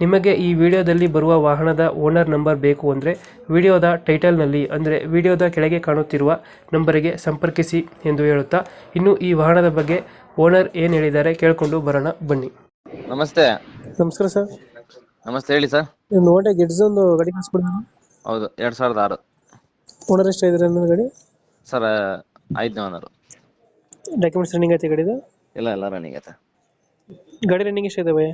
ನಿಮಗೆ ಈ ವಿಡಿಯೋದಲ್ಲಿ ಬರುವ ವಾಹನದ ಓನರ್ ನಂಬರ್ ಬೇಕು ಅಂದರೆ ವಿಡಿಯೋದ ಟೈಟಲ್ನಲ್ಲಿ ಅಂದರೆ ವಿಡಿಯೋದ ಕೆಳಗೆ ಕಾಣುತ್ತಿರುವ ನಂಬರಿಗೆ ಸಂಪರ್ಕಿಸಿ ಎಂದು ಹೇಳುತ್ತಾ ಇನ್ನು ಈ ವಾಹನದ ಬಗ್ಗೆ ಓನರ್ ಏನು ಹೇಳಿದ್ದಾರೆ ಕೇಳಿಕೊಂಡು ಬರೋಣ ಬನ್ನಿ. ನಮಸ್ತೆ. ನಮಸ್ಕಾರ ಸರ್. ನಮಸ್ತೆ ಹೇಳಿ ಸರ್. ಒಂದು ಓಟೆ ಗಿಡ್ಸ್ ಒಂದು ಗಾಡಿ ಕಳಿಸ್ಕೊಡಿದ್ರು ಹೌದು ಎರಡ್ ಸಾವಿರದ ಆರು. ಓನರ್ ಎಷ್ಟು ಇದ್ರೆ ಅನ್ನೋದು ಗಾಡಿ? ಸರ್ ಐದನೇ ಓನರು ಡಾಕ್ಯುಮೆಂಟ್ಸ್ ರನ್ನಿಂಗ್ ಐತೆ ಗಾಡಿದು? ಇಲ್ಲ ಎಲ್ಲ ರನ್ನಿಂಗ್ ಐತೆ. ಗಾಡಿ ರನ್ನಿಂಗ್ ಎಷ್ಟು ಇದಾವೆ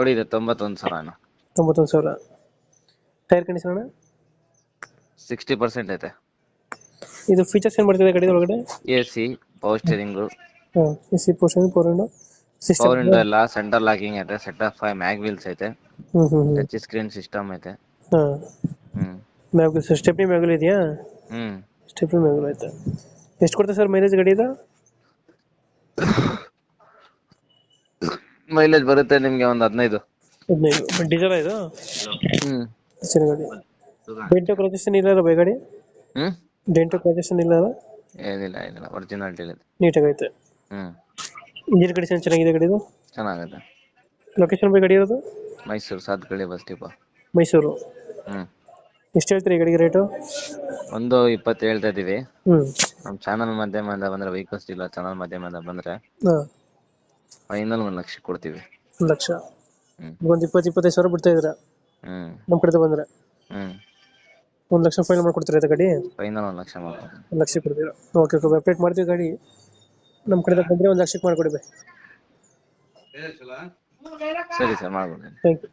ಹೊಡಿದೆ ತೊಂಬತ್ತೊಂದು ಸಾವಿರ ಅಣ್ಣ. ತೊಂಬತ್ತೊಂದು ಸಾವಿರ. ಟೈರ್ ಕಂಡೀಷನ್ ಅಣ್ಣ? ಸಿಕ್ಸ್ಟಿ ಪರ್ಸೆಂಟ್ ಐತೆ. ಇದು ಫೀಚರ್ಸ್ ಏನು ಮಾಡ್ತಿದೆ ಗಾಡಿ ಒಳಗಡೆ? ಎ ಸಿ ಪವರ್ ಸ್ಟೇರಿಂಗು ಹಾಂ A C portion four window system power window ಎಲ್ಲ ಸೆಂಟರ್ ಲಾಕಿಂಗ್ ಐತೆ set of five mag wheels ಐತೆ. ಹ್ಞೂ ಹ್ಞೂ ಹ್ಞೂ ಟಚ್ ಸ್ಕ್ರೀನ್ ಸಿಸ್ಟಮ್ ಐತೆ. ಹಾಂ ಹ್ಮ್. ಮ್ಯಾಗಲ್ ಸರ್ ಸ್ಟೆಪ್ನಿ ಮ್ಯಾಗಲ್ ಇದೆಯಾ? ಹ್ಮ್. ಸ್ಟೆಪ್ನಿ ಮ್ಯಾಗಲ್ ಐತೆ. ಎಷ್ಟು ಕೊಡ್ತೀವಿ ಸರ್ ಮೈಲೇಜ್ ಗಾಡಿ ಇದು ಮೈಲೇಜ್ ಬರುತ್ತೆ ನಿಮ್ಗೆ ಒಂದು ಹದಿನೈದು. ಹದಿನೈದು. ಡೀಸೆಲ್ ಇದು? ಹ್ಮ್. ಸರಿ ಗಾಡಿ ಡೆಂಟು ಕ್ರಾಚೇಷನ್ ಇಲ್ಲ ಬೈ ಗಾಡಿ ಹ್ಮ್? ಡೆಂಟೋ ಕ್ರಾಚೇಷನ್ ಇಲ್ಲ ಏನಿಲ್ಲ ಏನಿಲ್ಲ. ಒರಿಜಿನಾಲಿಟಿ ಇದೆ. ನೀಟಾಗೈತೆ. ಹ್ಮ್. ಇಂಜಿನ್ ಕಂಡೀಷನ್ ಚೆನ್ನಾಗಿದೆ ಗಾಡಿದು ಚೆನ್ನಾಗಿದೆ ಲೊಕೇಶನ್ ಬೈ ಗಾಡಿ ಇರೋದು? Mysore Sathagalli bus depot. Mysuru. ಹ್ಮ್. ಎಷ್ಟು ಹೇಳ್ತೀರಿ ಈ ಗಾಡಿಗೆ ರೇಟು? ಒಂದು ಇಪ್ಪತ್ತು ಹೇಳ್ತಾ ಇದೀವಿ ಹ್ಮ್. ನಮ್ಮ ಚಾನಲ್ ಮಾಧ್ಯಮದಿಂದ ಬಂದ್ರೆ ವೆಹಿಕಲ್ಸ್ ಇಲ್ಲ ಚಾನಲ್ ಮಾಧ್ಯಮದಿಂದ ಬಂದ್ರೆ ಹಾಂ. ಫೈನಲ್ ಒಂದ್ ಲಕ್ಷ ಕೊಡ್ತೀವಿ. ಲಕ್ಷ. ಹ್ಮ್. ಒಂದು ಇಪ್ಪತ್ತು ಇಪ್ಪತ್ತೈದು ಸಾವಿರ ಬಿಡ್ತಾ ಇದ್ದೀರಾ? ಹ್ಮ್. ನಮ್ಮ ಕಡೆ ಬಂದ್ರೆ. ಹ್ಮ್. ಒಂದು ಲಕ್ಷ ಫೈನಲ್ ಮಾಡ್ಕೊಡ್ತೀರಾ ಆಯ್ತಾ ಗಾಡಿ? ಫೈನಲ್ ಒಂದ್ ಲಕ್ಷ ಮಾಡ್ಕೊಡ್ತೀನಿ ಒಂದು ಲಕ್ಷ ಕೊಡ್ತೀರಾ? ಓಕೆ ಓಕೆ ಅಪ್ಡೇಟ್ ಮಾಡ್ತೀವಿ ಗಾಡಿ. ನಮ್ಮ ಕಡೆ ಬಂದ್ರೆ ಒಂದ್ ಲಕ್ಷಕ್ಕೆ ಮಾಡಿಕೊಡಿ ಬೈ. ಸರಿ ಸರ್ ಮಾಡ್ಕೊಡ್ತೀನಿ ಥ್ಯಾಂಕ್ ಯು